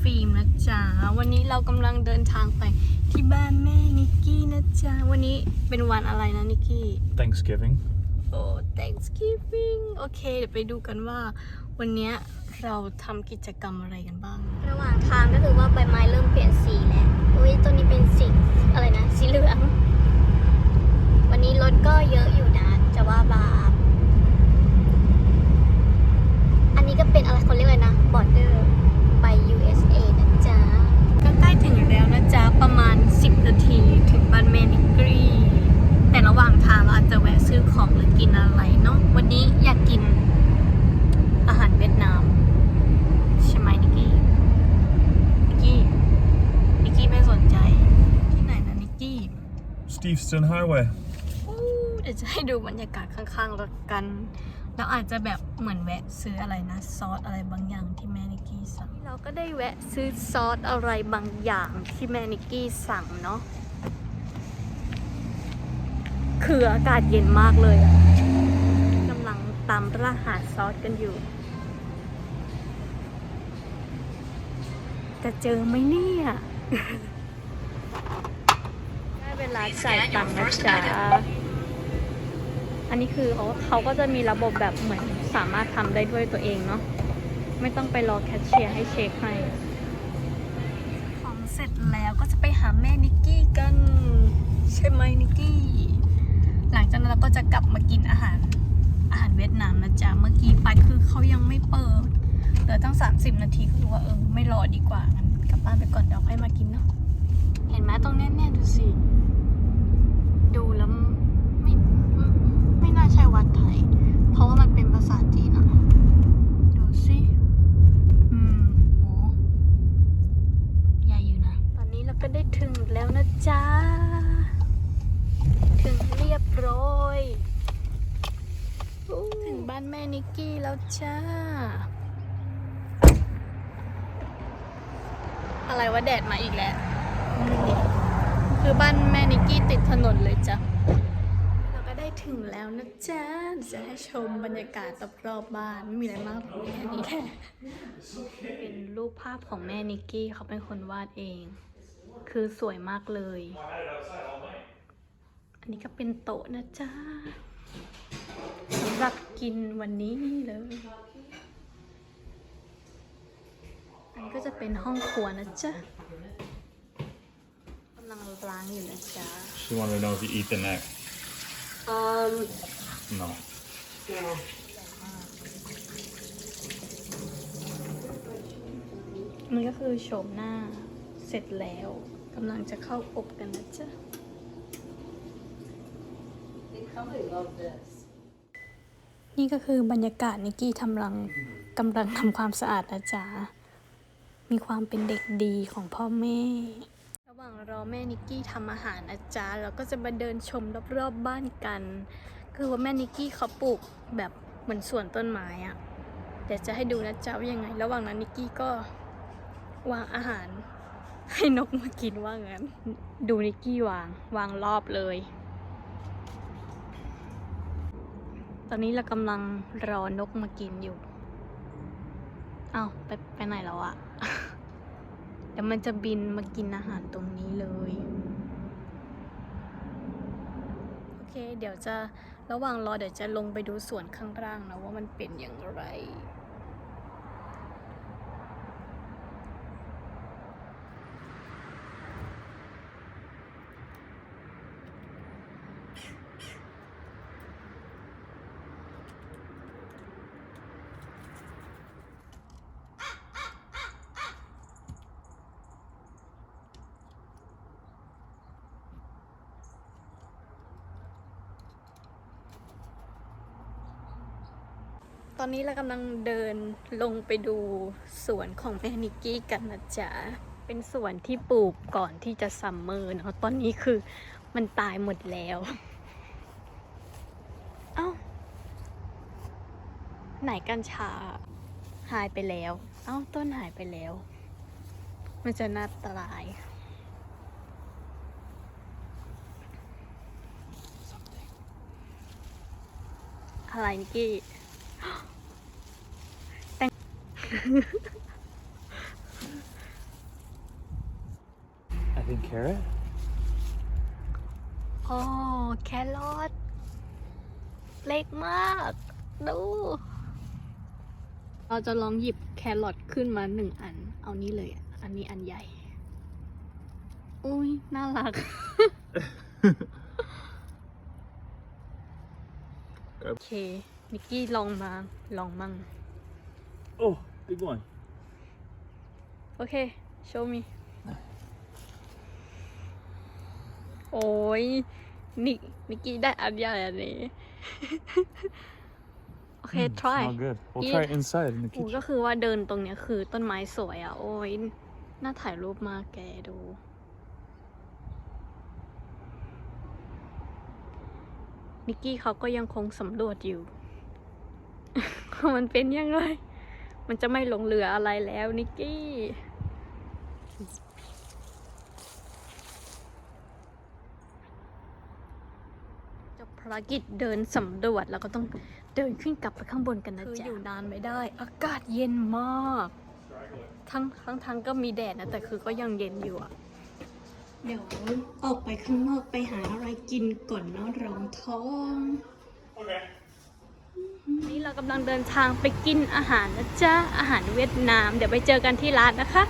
ฟิล์มนะจ๊ะ วันนี้เรากำลังเดินทางไปที่บ้านแม่นิกกี้นะจ๊ะ วันนี้เป็นวันอะไรนะนิกกี้ Thanksgiving โอ้ Thanksgiving โอเค เดี๋ยวไปดูกันว่า วันนี้เราทำกิจกรรมอะไรกันบ้าง ระหว่างทางก็คือว่าใบไม้เริ่มเป เราอาจจะแวะซื้อของหรือกินอะไรเนาะวันนี้อยากกินอาหารเวียดนามใช่ไหมนิกกี้นิกกี้นิกกี้ไม่สนใจที่ไหนนะนิกกี้ Steveston Highway. อู้เดี๋ยวจะให้ดูบรรยากาศข้างๆรถกัน แล้วอาจจะแบบเหมือนแวะซื้ออะไรนะซอสอะไรบางอย่างที่แม่นิกกี้สั่งเราก็ได้แวะซื้อซอสอะไรบางอย่างที่แม่นิกกี้สั่งเนาะ คืออากาศเย็นมากเลยอะกำลังตามล่าหาซอสกันอยู่ จะเจอไหมเนี่ยได้เวลาจ่ายตังค์นะจ๊ะอันนี้คือเขาเขาก็จะมีระบบแบบเหมือนสามารถทำได้ด้วยตัวเองเนาะไม่ต้องไปรอแคชเชียร์ให้เช็คให้ของเสร็จแล้วก็จะไปหาแม่นิกกี้กัน ใช่ไหมนิกกี้ หลังจากนั้นเราก็จะกลับมากินอาหารอาหารเวียดนามนะจ๊ะ เมื่อกี้ไปคือเขายังไม่เปิดเหลือตั้ง 30 นาทีก็รู้ว่าเออไม่รอดีกว่างั้นกลับบ้านไปก่อนเดี๋ยวค่อยมากินเนาะเห็นไหมตรงเนี้ยเนี่ยดูสิ ดูแล้วไม่ไม่ไม่น่าใช่วัดไทย เพราะว่ามันเป็นภาษาจีนอะดูสิอืมโหใหญ่อยู่นะ ตอนนี้เราก็ได้ถึงแล้วนะจ๊ะถึงเรียบร้อยถึงบ้านแม่นิกกี้แล้วจ้า อะไรวะแดดมาอีกแล้วอืมคือบ้านแม่นิกกี้ติดถนนเลยจ้ะเราก็ได้ถึงแล้วนะจ๊ะเดี๋ยวจะให้ชมบรรยากาศรอบๆบ้านไม่มีอะไรมากแค่นี้แหละเป็นรูปภาพของแม่นิกกี้เขาเป็นคนวาดเอง คือสวยมากเลยอั นนี้ก็เป็นโต๊ะนะจ๊ะสำหรับกินวันนี้เลย อันนี้ก็จะเป็นห้องครัวนะจ๊ะกำลังล้างอยู่นะจ๊ะ She wanted to know if you eat the neck. Um, No. no. มันก็คือโฉมหน้าเสร็จแล้วกำลังจะเข้าอบกันนะจ๊ะ They probably love this. นี่ก็คือบรรยากาศนิกกี้ทำลังกำลังทำความสะอาดนะจ๊ะ มีความเป็นเด็กดีของพ่อแม่ ระหว่างรอแม่นิกกี้ทำอาหารนะจ๊ะเราก็จะมาเดินชมรอบๆบ้านกัน คือว่าแม่นิกกี้เขาปลูกแบบเหมือนสวนต้นไม้อะเดี๋ยวจะให้ดูนะจ๊ะว่ายังไง ระหว่างนั้นนิกกี้ก็วางอาหาร ให้นกมากินว่างั้น ดูนิกกี้วางวางรอบเลย ตอนนี้เรากำลังรอนกมากินอยู่ เอาวไปไปไหนแล้วอะเดี๋ยวมันจะบินมากินอาหารตรงนี้เลย โอเค เดี๋ยวจะระหว่างรอเดี๋ยวจะลงไปดูสวนข้างล่างนะว่ามันเป็นอย่างไร ตอนนี้เรากำลังเดินลงไปดูสวนของแม่นิกกี้กันนะจ๊ะ เป็นสวนที่ปลูกก่อนที่จะซัมเมอร์เนาะ ตอนนี้คือมันตายหมดแล้ว เอ้า ไหนกัญชา หายไปแล้ว เอ้า ต้นหายไปแล้ว มันจะน่าตราย อะไรนิกกี้ I think carrot. โอ้แครอทเล็กมาก ดู เราจะลองหยิบแครอทขึ้นมาหนึ่งอัน เอานี้เลยอะอันนี้อันใหญ่ อุ้ยน่ารัก โอเคนิกกี้ลองมา ลองมั่ง Oh, big one. โอเคโชว์มีโอ้ยนิกนิกกี้ได้อันใหญ่อันนี้ โอเค try Smell good. We'll Eat. try it inside in the โอ้ kitchen. ก็คือว่าเดินตรงเนี้ยคือต้นไม้สวยอะ โอ้ยน่าถ่ายรูปมากแกดู นิกกี้เขาก็ยังคงสำรวจอยู่ ว่ามันเป็นยังไง มันจะไม่หลงเหลืออะไรแล้วนิกกี้จบภารกิจเดินสำรวจแล้วก็ต้องเดินขึ้นกลับไปข้างบนกันนะจ๊ะคืออยู่นานไม่ได้ อากาศเย็นมาก ทั้งทั้งทั้งก็มีแดดนะ แต่คือก็ยังเย็นอยู่อะเดี๋ยวออกไปข้างนอกไปหาอะไรกินก่อนเนาะรองท้อง Okay. เรากำลังเดินทางไปกินอาหารนะจ๊ะ อาหารเวียดนาม เดี๋ยวไปเจอกันที่ร้านนะคะ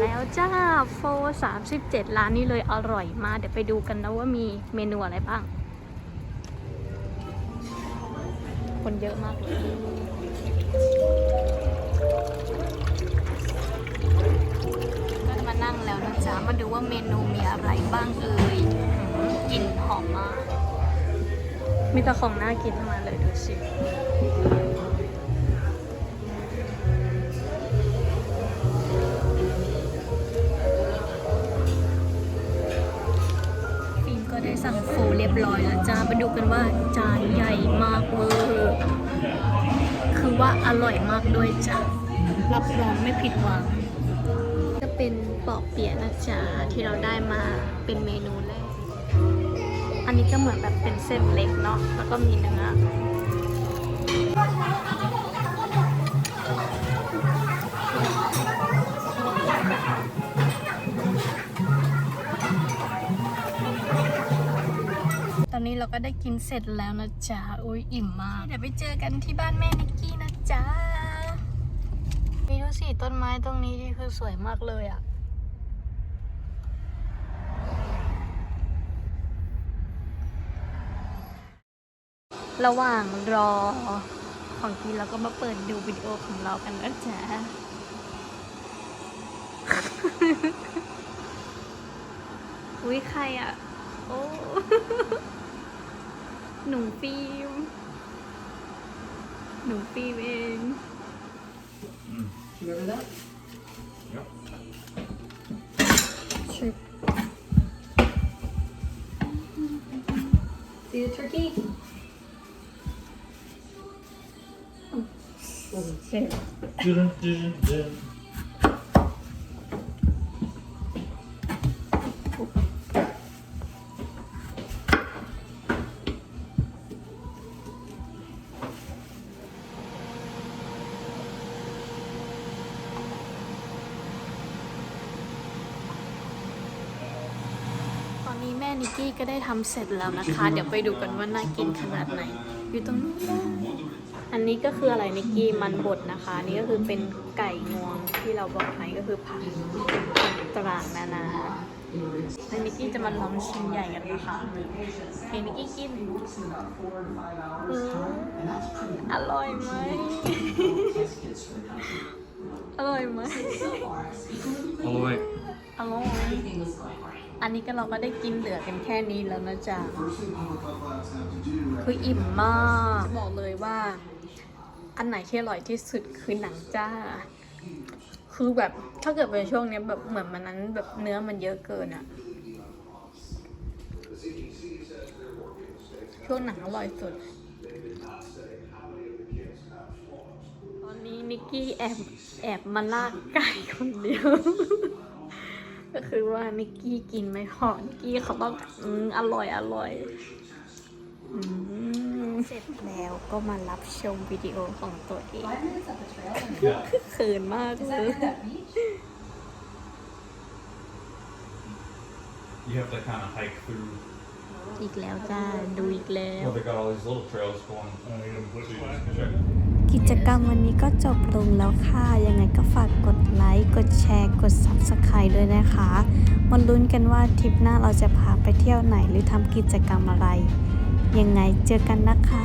แล้วจ้าโฟสามสิบเจ็ดร้านนี้เลยอร่อยมากเดี๋ยวไปดูกันนะว่ามีเมนูอะไรบ้าง คนเยอะมากเลยมานั่งแล้วนะจ๊ะ มาดูว่าเมนูมีอะไรบ้างเอ่ยอื้อหือกลิ่นหอมมาก มีแต่ของน่ากินทั้งนั้นเลยดูสิฟิล์มก็ได้สั่งโฟเรียบร้อยแล้วจ้ามาดูกันว่าจานใหญ่มากเวอร์คือว่าอร่อยมากด้วยจ้ะรับรองไม่ผิดหวังจะเป็นปอกเปียะนะจ๊ะที่เราได้มาเป็นเมนู อันนี้ก็เหมือนแบบเป็นเส้นเล็กเนาะ แล้วก็มีเนื้อตอนนี้เราก็ได้กินเสร็จแล้วนะจ๊ะ อุ้ยอิ่มมาก เดี๋ยวไปเจอกันที่บ้านแม่นิกกี้นะจ๊ะ มีดูสิต้นไม้ตรงนี้คือสวยมากเลยอะ ระหว่างรอของกินเราก็มาเปิดดูวิดีโอของเรากันนะจ๊ะอุ้ยใครอะ โอ้หนูฟิล์มหนูฟิล์มเอง Remember that? Yep. ชิบ See the turkey? ตอนนี้แม่นิกกี้ก็ได้ทำเสร็จแล้วนะคะ เดี๋ยวไปดูกันว่าน่ากินขนาดไหน อยู่ตรงนี้น อันนี้ก็คืออะไรนิกกี้มันบดนะคะอันนี้ก็คือเป็นไก่งวงที่เราบอกไปก็คือผักต่างๆนานาแล้วนิกกี้จะมาลองชิ้นใหญ่กันนะคะเห็นนิกกี้กินอืมอร่อยไหมอร่อยไหม All the way. อร่อยอันนี้ก็เราก็ได้กินเหลือกันแค่นี้แล้วนะจ๊ะ คืออิ่มมาก บอกเลยว่า อันไหนที่อร่อยที่สุดคือหนังจ้า คือแบบถ้าเกิดเป็นช่วงนี้แบบเหมือนมันนั้นแบบเนื้อมันเยอะเกินอะช่วงหนังอร่อยสุด ตอนนี้นิกกี้แอบแอบมาลากไก่คนเดียว ก็คือว่านิกกี้กินไม่พอนิกกี้เขาต้องอืมอร่อยอร่อย อืม เสร็จแล้วก็มารับชมวิดีโอของตัวเอง Five minutes at the trail and เขินมาก is เล that ย near that beach? you have to kind of hike through. อีกแล้วจ้า ดูอีกแล้ว Well, they got all these little trails going. Uh, you can put check. กิจกรรมวันนี้ก็จบลงแล้วค่ะ ยังไงก็ฝากกดไลค์ กดแชร์ กด Subscribe ด้วยนะคะมาลุ้นกันว่าทริปหน้าเราจะพาไปเที่ยวไหนหรือทำกิจกรรมอะไร ยังไงเจอกันนะคะ